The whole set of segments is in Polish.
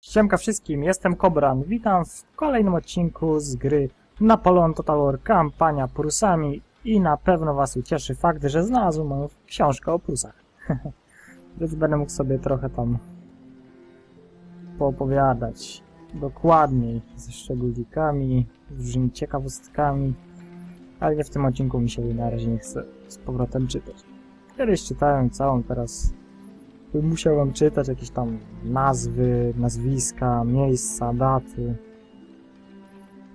Siemka wszystkim, jestem Kobran. Witam w kolejnym odcinku z gry Napoleon Total War Kampania Prusami i na pewno Was ucieszy fakt, że znalazłem moją książkę o Prusach. Więc będę mógł sobie trochę tam poopowiadać dokładniej, ze szczególikami, z różnymi ciekawostkami, ale nie w tym odcinku mi się na razie nie chce z powrotem czytać. Kiedyś czytałem całą, teraz musiałem czytać jakieś tam nazwy, nazwiska, miejsca, daty.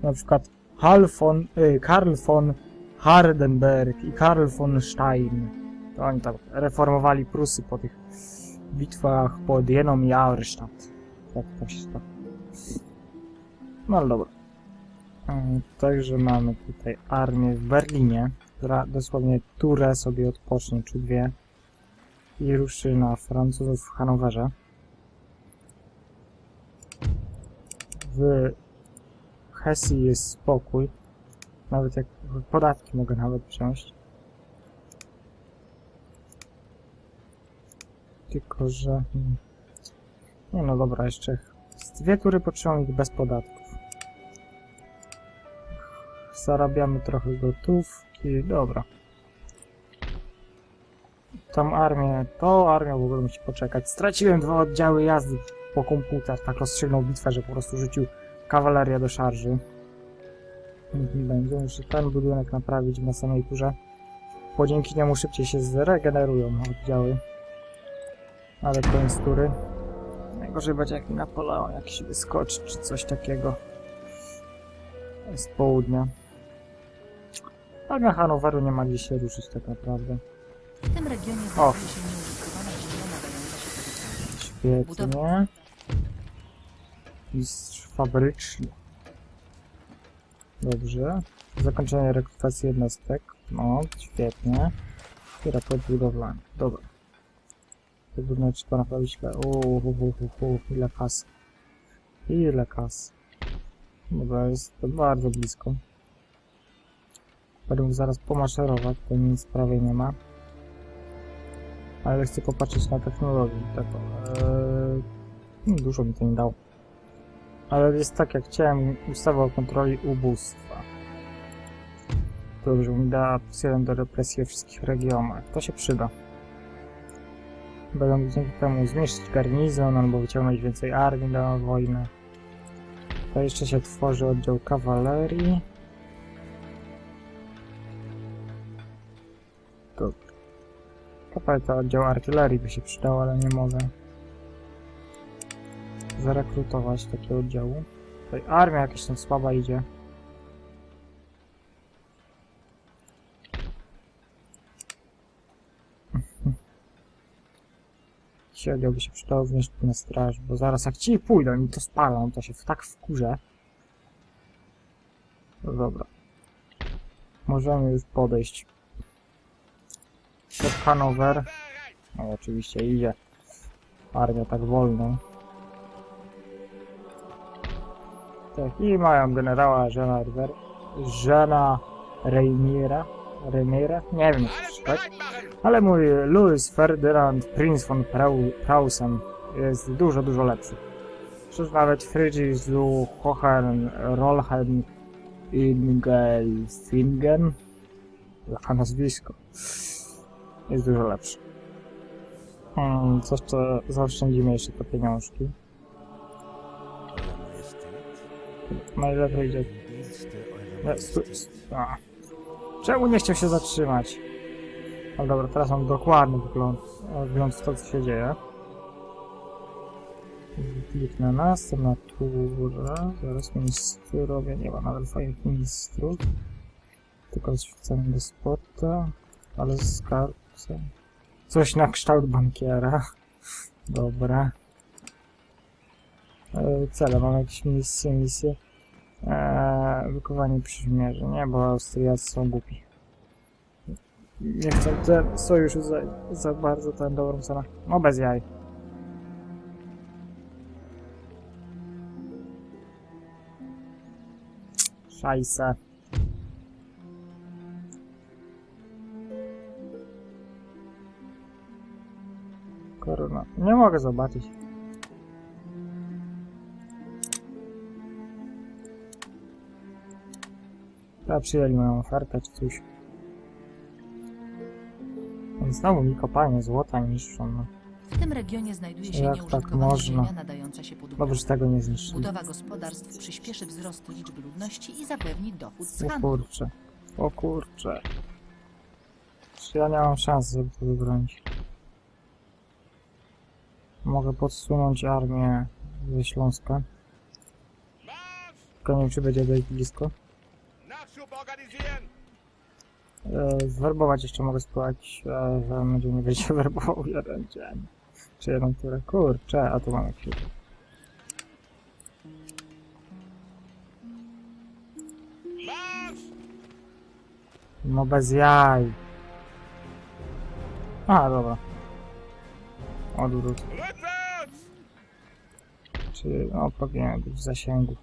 Na przykład Hal von, y, Karl von Hardenberg i Karl von Stein. To oni tam reformowali Prusy po tych bitwach pod Jeną i Auerstadt. Tak to się to. No ale dobra. Mm, Także mamy tutaj armię w Berlinie, która dosłownie turę sobie odpocznie, czy dwie i ruszy na Francuzów w Hanowerze. W Hesji jest spokój. Nawet jak podatki mogę nawet wziąć. Tylko, że... hmm. Nie no dobra, jeszcze dwie tury potrzebujemy ich bez podatków. Zarabiamy trochę gotówki. Dobra. Tą armię, tą armią w ogóle musi poczekać. Straciłem dwa oddziały jazdy po komputer, tak rozstrzygnął bitwę, że po prostu rzucił kawalerię do szarży. Będzie, muszę ten budynek naprawić na samej turze. Bo dzięki niemu szybciej się zregenerują oddziały. Ale koniec tury. Najgorzej będzie jak Napoleon jakiś wyskoczy, czy coś takiego. Z południa. Armia Hanoweru nie ma gdzie się ruszyć tak naprawdę. W tym regionie znajduje się nieużytkowana się pracy. Świetnie. Mistrz fabryczny. Dobrze. Zakończenie rekrutacji jednostek. No, świetnie. I raport budowlany. Dobra. Budynek trzeba naprawić. Uuu, ile kas. Ile kas. Dobra, jest to bardzo blisko. Będę mógł zaraz pomaszerować, to nic prawie nie ma. Ale chcę popatrzeć na technologię. Tak, eee, dużo mi to nie dało. Ale jest tak, jak chciałem ustawę o kontroli ubóstwa. Dobrze, mi da plus jeden do represji we wszystkich regionach. To się przyda. Mógł dzięki temu zmniejszyć garnizon albo wyciągnąć więcej armii na wojnę. To jeszcze się tworzy oddział kawalerii. Dobra. Kapelta oddział artylerii by się przydał, ale nie mogę zarekrutować takiego oddziału. Tutaj armia jakaś tam słaba idzie. Ci oddział by się przydał wnieść tu na straż, bo zaraz jak ci pójdą i to spalą, to się tak wkurzę. No dobra. Możemy już podejść pod Hanower. No oczywiście idzie. Armia tak wolno. Tak, i mają generała Żana River. Żana Reiniera. Reiniera? Nie wiem czytać. Ale mój Louis Ferdinand Prince von Prausen jest dużo, dużo lepszy. Przecież nawet Friedrich zu Hohen Rolhen Ingelfingen jaka nazwisko jest dużo lepszy. Hmm, coś to zaoszczędzimy jeszcze te pieniążki. Najlepiej idzie. Nie, a. Czemu nie chciał się zatrzymać? Ale dobra, teraz mam dokładny wygląd, e, wgląd w to, co się dzieje. Kliknę następna tura. Zaraz ministrowie, nie ma nawet fajnych ministrów. Tylko świecenie do spota, ale z Coś na kształt bankiera. Dobra. E, cele, mam jakieś misje, misje. Eee, wykonanie przymierzy. Nie, bo Austriacy są głupi. Nie chcę ten sojusz za, za bardzo ten dobrą cenę. No bez jaj. Szajse. Trudno. Nie mogę zobaczyć. Chyba przyjęli moją ofertę czy coś. Znowu mi kopalnie złota niszczą. No. W tym regionie znajduje się Jak tak można? ziemia nadająca się pod Dobrze, że tego nie zniszczyli. Budowa gospodarstw przyspieszy wzrost liczby ludności i zapewni dochód z O handlu. kurcze. O kurcze. Czy ja nie mam szans, żeby to wybronić? Mogę podsunąć armię ze Śląska. Tylko nie wiem, czy będzie dość blisko. E, zwerbować jeszcze mogę spróbować, e, że będzie nie będzie werbował jeden dzień. Czy jedną turę. Kurczę, a tu mamy chwilę. No bez jaj. A, dobra. Odwrót. Czy no, powinien być w zasięgu.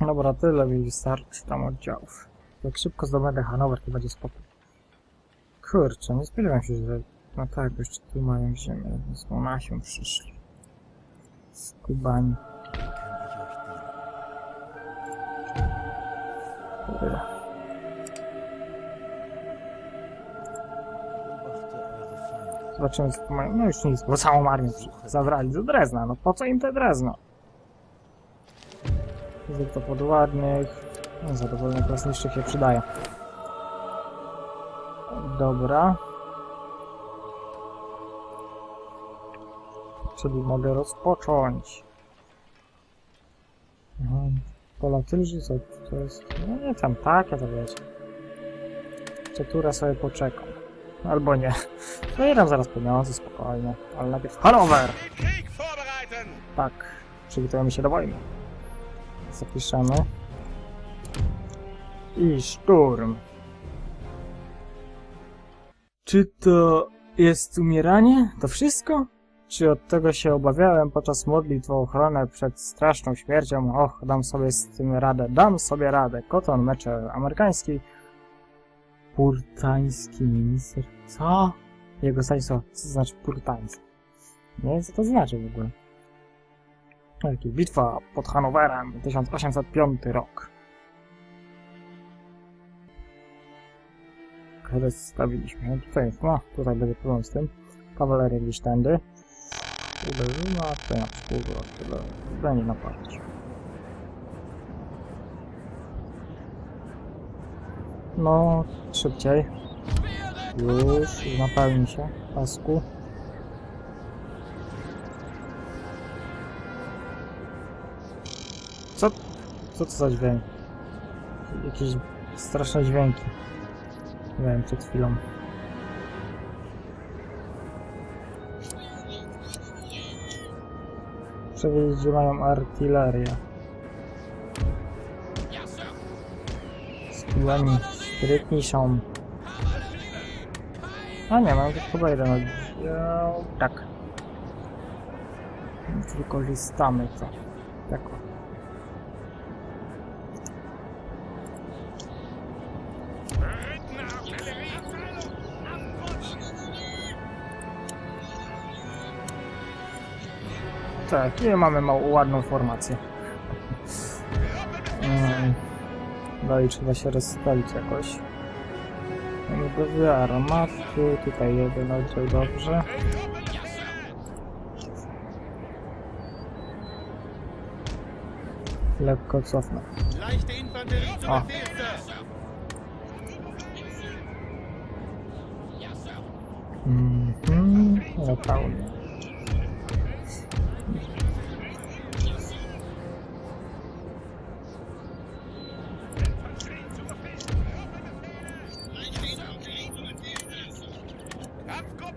Dobra, tyle mi wystarczy tam oddziałów. Jak szybko zdobędę Hanower, to będzie spokój. Kurczę, nie spodziewałem się, że no tak, jeszcze tu mają ziemię, z Monachium przyszli. Z Kubani. Zobaczymy, co tu. No już nic, bo całą armię zabrali do Drezna. No po co im te Drezno? To podładnych. No, zadowolonych klasniczych się przydaje. Dobra. Czyli mogę rozpocząć. Mhm. Pola tylży, co to jest? No nie tam, tak, ja to wiecie. Czatura sobie poczekam. Albo nie. No i dam zaraz pieniądze, spokojnie. Ale najpierw Hanower! Tak, przygotujemy się do wojny. Zapiszemy. I szturm. Czy to jest umieranie? To wszystko? Czy od tego się obawiałem podczas modlitw o ochronę przed straszną śmiercią? Och, dam sobie z tym radę, dam sobie radę. Koton, mecze amerykański. Purtański minister. Co? Jego słowa. Co to znaczy purtański? Nie wiem, co to znaczy w ogóle. Jaki bitwa pod Hanowerem, 1805 rok. Kres stawiliśmy. Tutaj, no, tutaj będzie problem z tym. Kawaleria gdzieś tędy. Uderzymy, a tutaj na przykład tyle będzie napaść. No, szybciej. Już, napełni się. Pasku. Co? Co to za dźwięk? Jakieś straszne dźwięki. Miałem przed chwilą. Muszę wiedzieć, gdzie mają artylerię. Z piłami sprytniejszą. A nie, mam chyba jeden oddział. Tak. Wykorzystamy to. Tak. Tak, i mamy małą, ładną formację. Mm. No i trzeba się rozstawić jakoś. Mamy dwie armaty, tutaj jeden oddział dobrze. Lekko cofnę. Sir! Mhm, zupełnie. Kampfgruppe!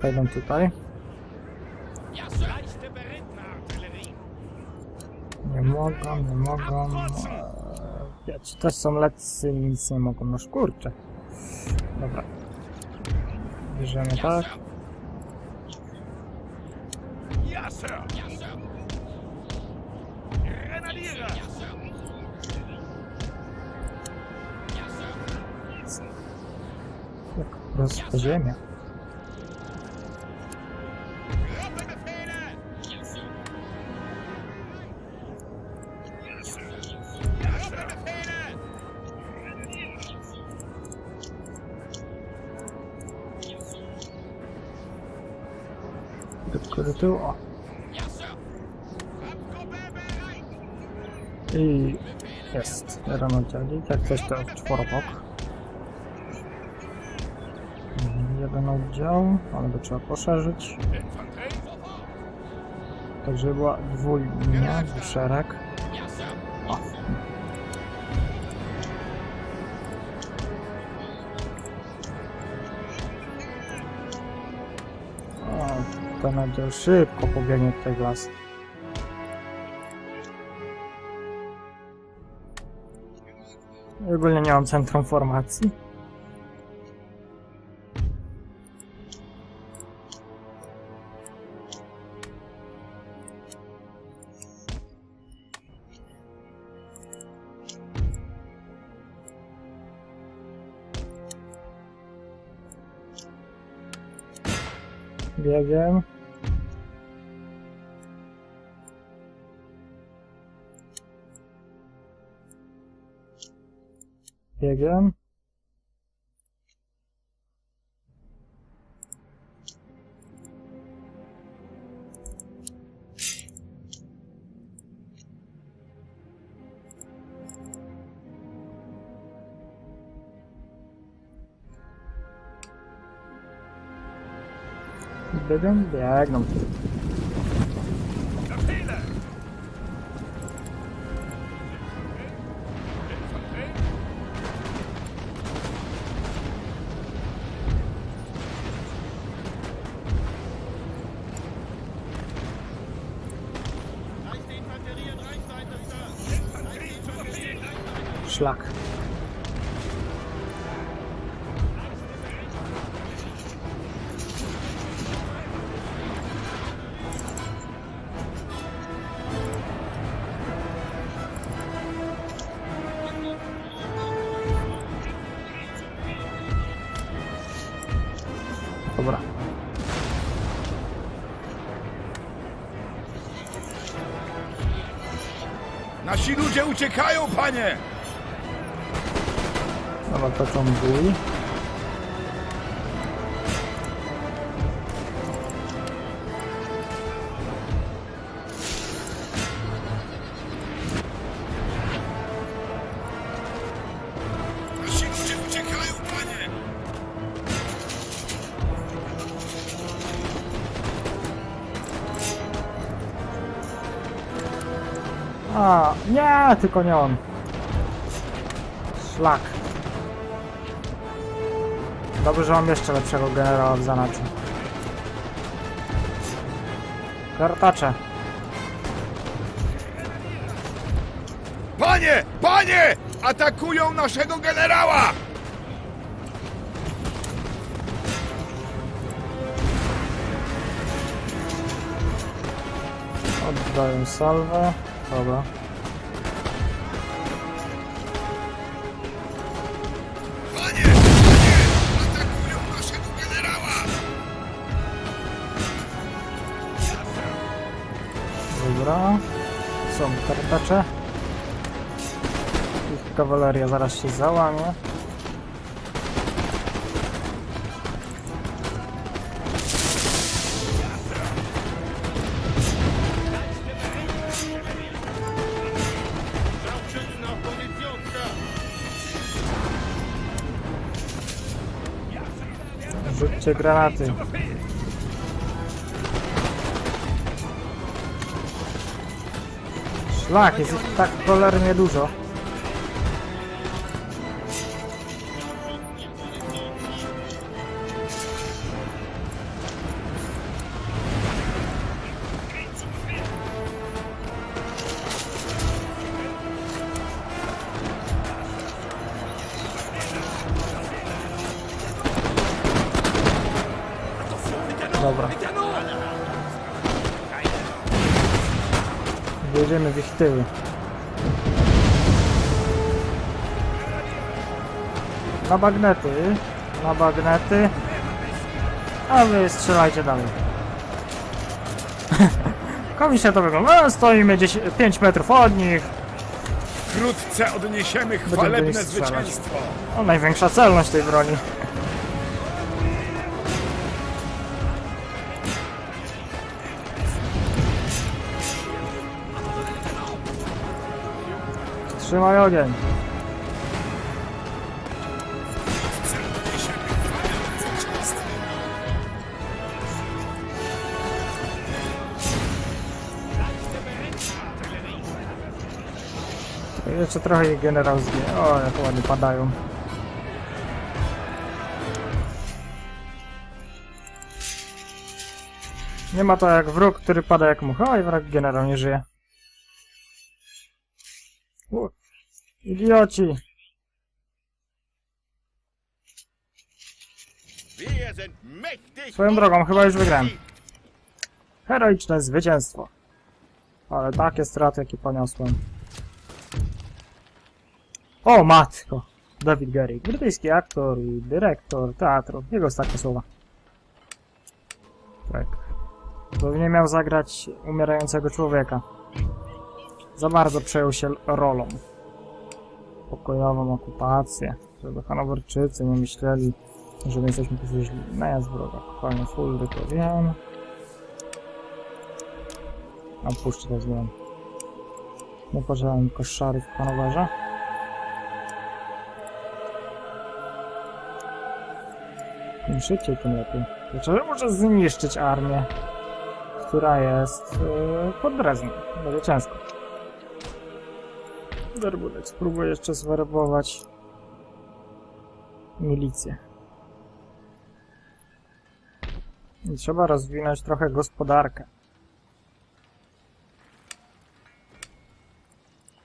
Wejdę tutaj. Nie mogą, nie mogą. Ja ci też są leccy i nic nie mogą. No kurczę. Dobra. Bierzemy tak. Jak prosto ziemia. Szybko do tyłu. O. I jest jeden oddziałnik, jak coś to czworobok. Mhm, Jeden oddział, ale go trzeba poszerzyć. Tak, żeby była dwulinia, szereg. Oddział szybko pobiegnie w tej las. Ogólnie nie mam centrum formacji. Biegiem. again. Dedim, değerli. Dobra. Nasi ludzie uciekają, panie! Dobra, to tą bój. Tylko nie on. Szlak. Dobrze, że mam jeszcze lepszego generała w zanadrzu. Kartacze. Panie! Panie! Atakują naszego generała! Oddaję salwę. Dobra. Są kartacze. Ich kawaleria zaraz się załamie. Rzućcie granaty. Szlak, jest ich tak cholernie dużo. Wjedziemy w ich tyły. Na bagnety. Na bagnety. A wy strzelajcie dalej. Komisja to wygląda. No, stoimy 10, 5 metrów od nich. Wkrótce odniesiemy chwalebne zwycięstwo! O, największa celność tej broni. Trzymaj ogień. Jeszcze trochę ich generał zginie. O, jak ładnie padają. Nie ma to jak wróg, który pada jak mucha, i wróg generał nie żyje. U, idioci! Swoją drogą, chyba już wygrałem. Heroiczne zwycięstwo. Ale takie straty, jakie poniosłem. O, matko! David Garrick, brytyjski aktor i dyrektor teatru. Jego ostatnie słowa. Tak. Pewnie miał zagrać umierającego człowieka. Za bardzo przejął się rolą. Pokojową okupację, żeby Hanowerczycy nie myśleli, że my jesteśmy tu źli. Najazd wroga. Kopalnia Fulry, to wiem. A puszczę to znam. Nie pożałem koszary w Hanowerze. Im szybciej, tym lepiej. Dlaczego muszę zniszczyć armię, która jest yy, pod Dreznem? Będzie ciężko. Derbudek spróbuję jeszcze zwerbować milicję. I trzeba rozwinąć trochę gospodarkę.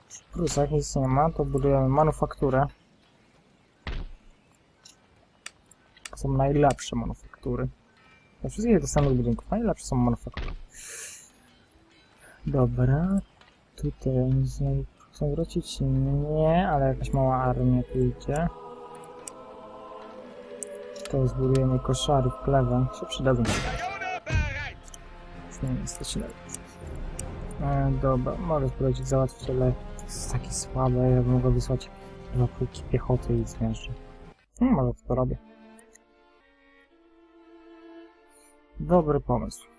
W Prusach nic nie ma, to budujemy manufakturę. Są najlepsze manufaktury. Ze wszystkich dostępnych budynków najlepsze są manufaktury. Dobra, tutaj znowu chcą wrócić? Nie, ale jakaś mała armia tu idzie. To zbudujemy koszary w klewę. Się przydadzą. Już nie jesteś lepiej. E, dobra, mogę spróbować załatwić, ale jest takie słabe. Ja bym mogła wysłać dwa pułki piechoty i zmierzę. No, może to robię. Dobry pomysł.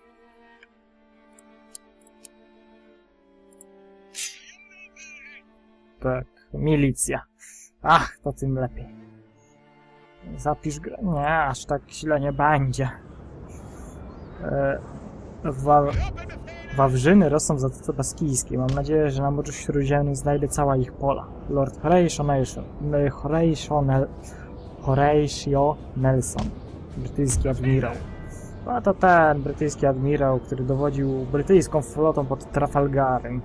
Tak, milicja. Ach, to tym lepiej. Zapisz grę. Nie, aż tak źle nie będzie. E, wa Wawrzyny rosną w Zatoce Baskijskiej. Mam nadzieję, że na Morzu Śródziemnym znajdę cała ich pola. Lord Horatio Nelson. Horatio, Horatio Nelson. Brytyjski admirał. A to ten brytyjski admirał, który dowodził brytyjską flotą pod Trafalgarem.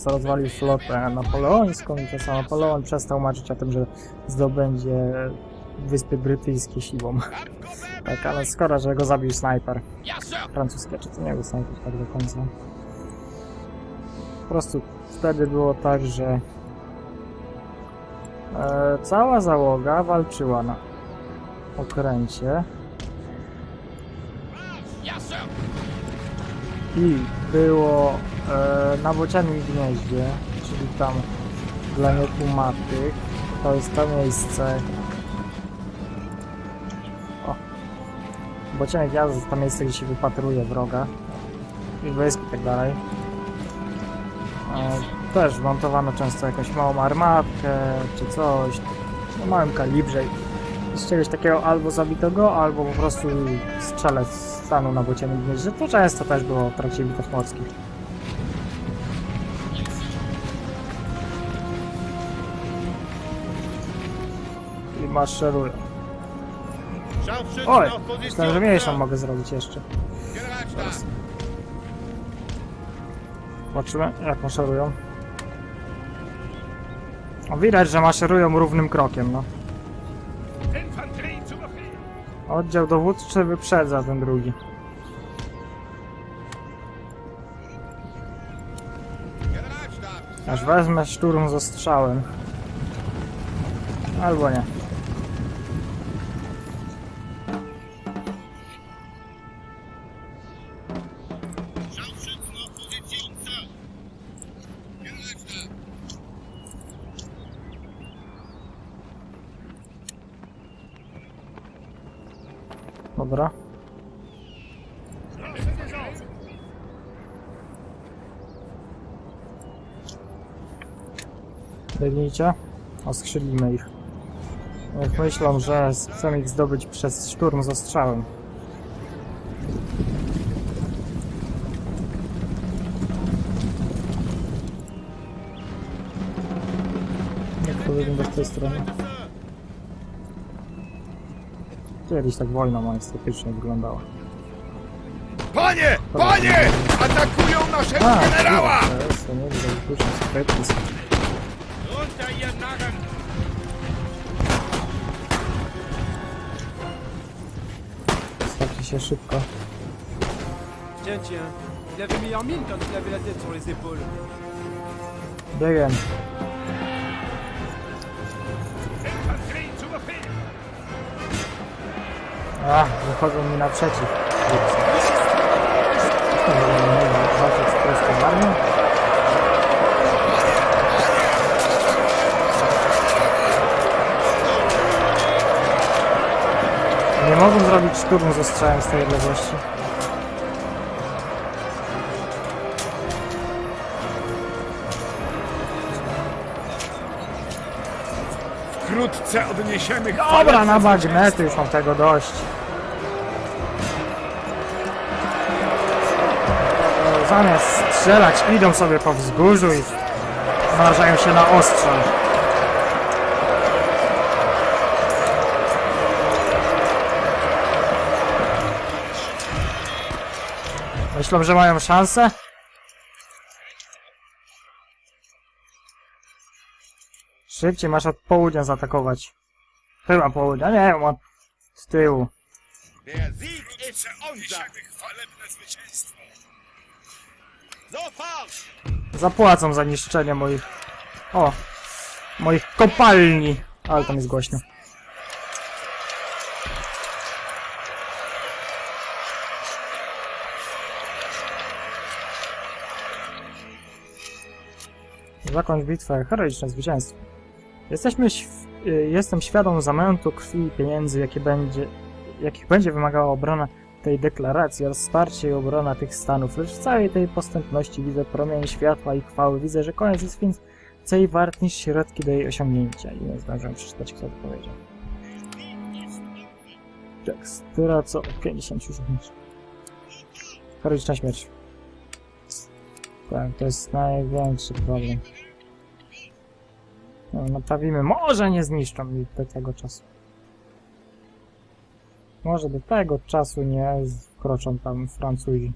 Co rozwalił flotę napoleońską i sam Napoleon przestał marzyć o tym, że zdobędzie Wyspy Brytyjskie siłą. Tak, ale skoro, że go zabił snajper francuskie, czy to nie był snajper tak do końca. Po prostu wtedy było tak, że e, cała załoga walczyła na okręcie i było e, na bocianym gnieździe, czyli tam dla niekumatych. To jest to miejsce. O. Bociany gniazdo to to miejsce, gdzie się wypatruje wroga. I wysp i tak dalej. E, też montowano często jakąś małą armatkę, czy coś. O małym kalibrze. Z czegoś takiego albo zabito go, albo po prostu strzelec stanął na bocianym gnieździe. To często też było w trakcie bitew morskich. I maszerują. Oj, myślałem, że mniejszą mogę zrobić jeszcze. Zobaczymy, jak maszerują. O, widać, że maszerują równym krokiem, no. Oddział dowódczy wyprzedza ten drugi. Aż wezmę szturm z ostrzałem. Albo nie. Dobra. Biegnijcie. Oskrzydlimy ich. Myślą, że chcemy ich zdobyć przez szturm z ostrzałem. Jak to wygląda z tej strony? Kiedyś tak wojna majestatycznie wyglądała. Panie! Panie! Atakują naszego A, generała! to jest, to nie. Runter, ihr Narren! Stawcie się szybko. Tiens, tiens. Il avait mis en mine quand il avait la tête sur les épaules. Biegiem. A, wychodzą mi naprzeciw. Armią? Nie mogą zrobić szturmu z ostrzałem z tej odległości. Wkrótce odniesiemy Dobra, na bagnety już mam tego dość. Zamiast strzelać, idą sobie po wzgórzu i narażają się na ostrzał. Myślą, że mają szansę? Szybciej masz od południa zaatakować. Chyba południa, nie wiem, od z tyłu. Der Sieg ist unser! chwalebne zwycięstwo. Sofort! Zapłacą za niszczenie moich... O! Moich kopalni! Ale tam jest głośno. Zakończ bitwę. Heroiczne zwycięstwo. Jesteśmy... y, Jestem świadom zamętu krwi i pieniędzy, będzie... jakich będzie wymagała obrona tej deklaracji oraz wsparcie i obrona tych stanów, lecz w całej tej postępności widzę promień światła i chwały. Widzę, że koniec jest więcej wart niż środki do jej osiągnięcia. I nie zdążyłem przeczytać, kto to powiedział. Tekstura co 50 żołnierzy. Heroiczna śmierć. Tak, to jest największy problem. No, naprawimy. Może nie zniszczą mi do tego czasu. Może do tego czasu nie wkroczą tam Francuzi.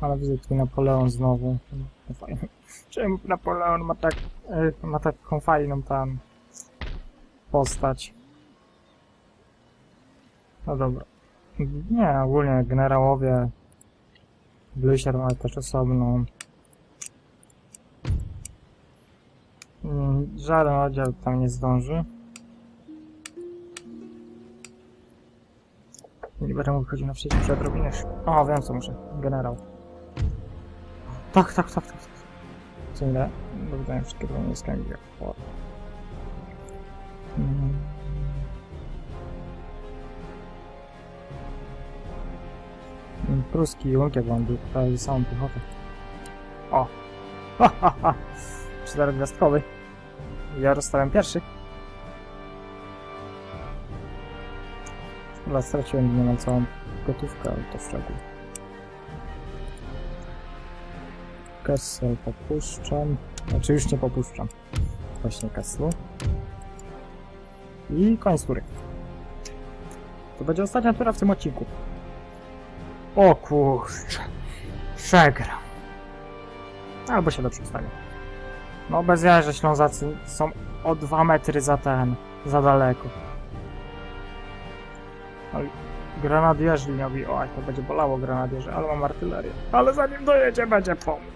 Ale widzę tu Napoleon znowu. No fajnie. Czemu Napoleon ma tak, e, ma taką fajną tam postać? No dobra. Nie, ogólnie generałowie Blucher ma też osobną. Żaden oddział tam nie zdąży. Nie będę mógł chodzić na przeciw odrobinę. O, wiem co muszę. Generał. Tak, tak, tak, tak. tak. Co ile? Dowiedzenia wszystkie broni z. Mm. Mm, Pruski junkier mam prawie samą piechotę. O! Ha, ha, ha. Czterogwiazdkowy. Ja rozstałem pierwszy. Chyba straciłem niemal całą gotówkę, ale to szczegół. Kessel popuszczam. Znaczy już nie popuszczam. Właśnie Kesslu. I koniec tury. To będzie ostatnia tura w tym odcinku. O kurczę. Przegram. Albo się dobrze ustawię. No bez jaj, że Ślązacy są o 2 metry za ten, za daleko. Oj, Granadierzy liniowi, oj, to będzie bolało granadierzy, ale mam artylerię. Ale zanim dojedzie, będzie po mnie.